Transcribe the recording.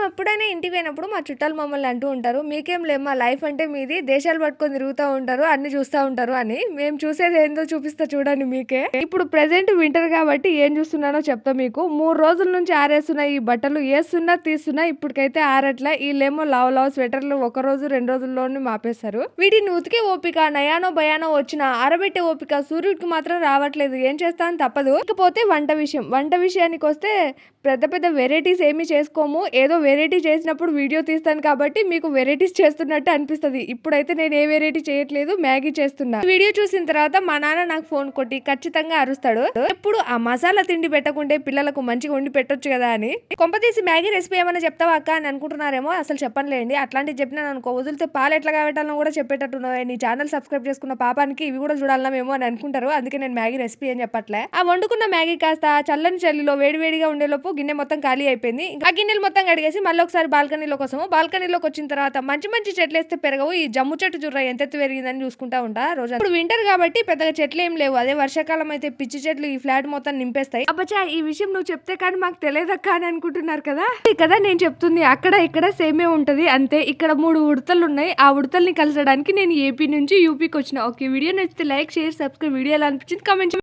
మేము ఎప్పుడైనా ఇంటికి పోయినప్పుడు మా చుట్టాలు మమ్మల్ని అంటూ ఉంటారు మీకేం లేదు మా లైఫ్ అంటే మీది దేశాలు పట్టుకొని తిరుగుతూ ఉంటారు అన్ని చూస్తూ ఉంటారు అని. మేము చూసేది ఏందో చూపిస్తా చూడండి మీకే. ఇప్పుడు ప్రెసెంట్ వింటర్ కాబట్టి ఏం చూస్తున్నానో చెప్తా మీకు. మూడు రోజుల నుంచి ఆరేస్తున్న ఈ బట్టలు వేస్తున్నా తీస్తున్నా ఇప్పటికైతే ఆరట్లా. వీళ్ళేమో లావ్ లావ్ స్వెటర్లు ఒక రోజు రెండు రోజుల్లోనే మాపేస్తారు. వీటిని ఉతికే ఓపిక నయానో భయానో వచ్చిన ఆరబెట్టే ఓపిక సూర్యుడికి మాత్రం రావట్లేదు. ఏం చేస్తాను తప్పదు. ఇకపోతే వంట విషయం. వంట విషయానికి వస్తే పెద్ద పెద్ద వెరైటీస్ ఏమి చేసుకోము. ఏదో వెరైటీ చేసినప్పుడు వీడియో తీస్తాను కాబట్టి మీకు వెరైటీస్ చేస్తున్నట్టు అనిపిస్తుంది. ఇప్పుడైతే నేను ఏ వెరైటీ చేయట్లేదు మ్యాగీ చేస్తున్నా. వీడియో చూసిన తర్వాత మా నాన్న నాకు ఫోన్ కొట్టి ఖచ్చితంగా అరుస్తాడు. ఎప్పుడు ఆ మసాలా తిండి పెట్టకుంటే పిల్లలకు మంచిగా వండి పెట్టొచ్చు కదా అని. కొంపతీసి మ్యాగీ రెసిపీ ఏమైనా చెప్తావా అక్క అని అనుకుంటున్నారేమో అసలు చెప్పనులేండి. అట్లాంటివి చెప్పినా అనుకో వదిలితే పాలు ఎట్లా కాబట్టాలని కూడా చెప్పేటట్టున్నావు. నీ ఛానల్ సబ్స్క్రైబ్ చేసుకున్న పాపానికి ఇవి కూడా చూడాలన్నా మేము అని అనుకుంటారు. అందుకే నేను మ్యాగీ రెసిపీ అని చెప్పట్లే. ఆ వండుకున్న మ్యాగీ కాస్త చల్లని చల్లిలో వేడివేడిగా ఉండేలోపు గిన్నె మొత్తం ఖాళీ అయిపోయింది. ఆ గిన్నెలు మొత్తం కడిగేసి మళ్ళీ ఒకసారి బాల్కనీలోకి వస్తాము. బాల్కనీలోకి వచ్చిన తర్వాత మంచి మంచి చెట్లు వేస్తే పెరగవు. ఈ జమ్ము చెట్టు చూర్రా ఎంత ఎత్తు పెరిగిందని చూసుకుంటా ఉంటా రోజు ఇప్పుడు వింటర్ కాబట్టి పెద్దగా చెట్లు ఏం లేవు. అదే వర్షాకాలం అయితే పిచ్చి చెట్లు ఈ ఫ్లాట్ మొత్తం నింపేస్తాయి. అబ్బా ఈ విషయం నువ్వు చెప్తే కానీ మాకు తెలియదక్క అని అనుకుంటున్నారు కదా? కదా నేను చెప్తుంది. అక్కడ ఇక్కడ సేమే ఉంటది. అంతే ఇక్కడ మూడు ఉడతలు ఉన్నాయి. ఆ ఉడతల్ని కలిసడానికి నేను ఏపీ నుంచి యూపీకి వచ్చిన. ఓకే వీడియో నచ్చితే లైక్ షేర్ సబ్స్క్రైబ్. వీడియో ఎలా అనిపించింది కమెంట్